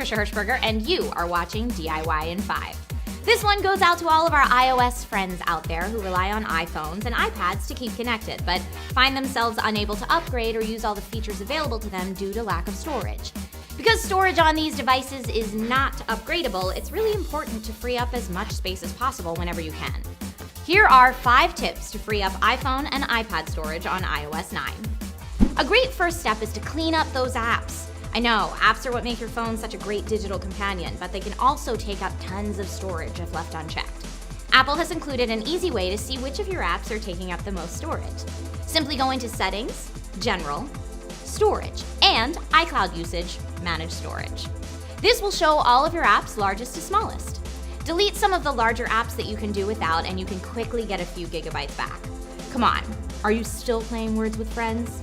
Trisha Hirschberger, and you are watching DIY in 5. This one goes out to all of our iOS friends out there who rely on iPhones and iPads to keep connected, but find themselves unable to upgrade or use all the features available to them due to lack of storage. Because storage on these devices is not upgradable, it's really important to free up as much space as possible whenever you can. Here are five tips to free up iPhone and iPad storage on iOS 9. A great first step is to clean up those apps. I know, apps are what make your phone such a great digital companion, but they can also take up tons of storage if left unchecked. Apple has included an easy way to see which of your apps are taking up the most storage. Simply go into Settings, General, Storage, and iCloud Usage, Manage Storage. This will show all of your apps largest to smallest. Delete some of the larger apps that you can do without, and you can quickly get a few gigabytes back. Come on, are you still playing Words with Friends?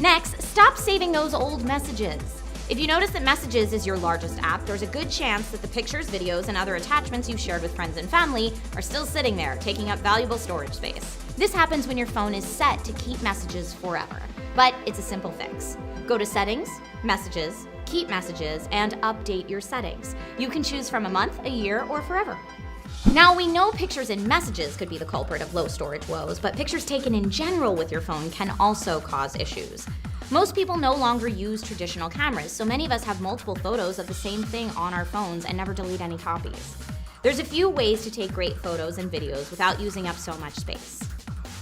Next, stop saving those old messages. If you notice that Messages is your largest app, there's a good chance that the pictures, videos, and other attachments you shared with friends and family are still sitting there, taking up valuable storage space. This happens when your phone is set to keep messages forever. But it's a simple fix. Go to Settings, Messages, Keep Messages, and update your settings. You can choose from a month, a year, or forever. Now, we know pictures and messages could be the culprit of low storage woes, but pictures taken in general with your phone can also cause issues. Most people no longer use traditional cameras, so many of us have multiple photos of the same thing on our phones and never delete any copies. There's a few ways to take great photos and videos without using up so much space.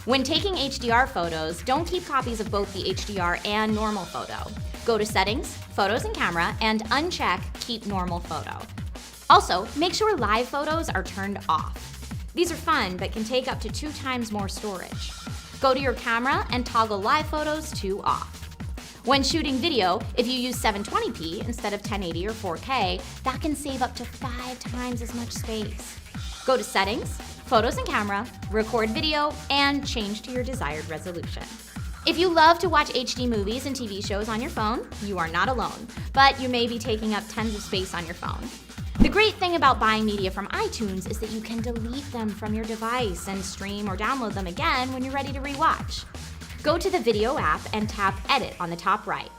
When taking HDR photos, don't keep copies of both the HDR and normal photo. Go to Settings, Photos and Camera, and uncheck Keep Normal Photo. Also, make sure live photos are turned off. These are fun, but can take up to two times more storage. Go to your camera and toggle live photos to off. When shooting video, if you use 720p instead of 1080 or 4K, that can save up to five times as much space. Go to Settings, Photos and Camera, Record Video, and change to your desired resolution. If you love to watch HD movies and TV shows on your phone, you are not alone, but you may be taking up tons of space on your phone. The great thing about buying media from iTunes is that you can delete them from your device and stream or download them again when you're ready to rewatch. Go to the video app and tap Edit on the top right.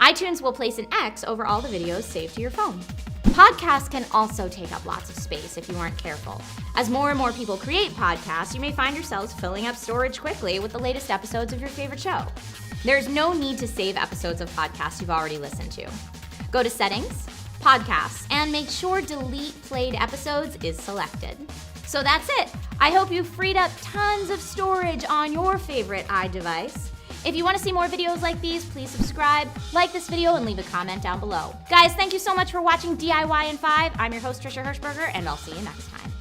iTunes will place an X over all the videos saved to your phone. Podcasts can also take up lots of space if you aren't careful. As more and more people create podcasts, you may find yourselves filling up storage quickly with the latest episodes of your favorite show. There's no need to save episodes of podcasts you've already listened to. Go to Settings, podcasts, and make sure delete played episodes is selected. So that's it. I hope you freed up tons of storage on your favorite iDevice. If you want to see more videos like these, please subscribe, like this video, and leave a comment down below. Guys, thank you so much for watching DIY in 5. I'm your host, Trisha Hirschberger, and I'll see you next time.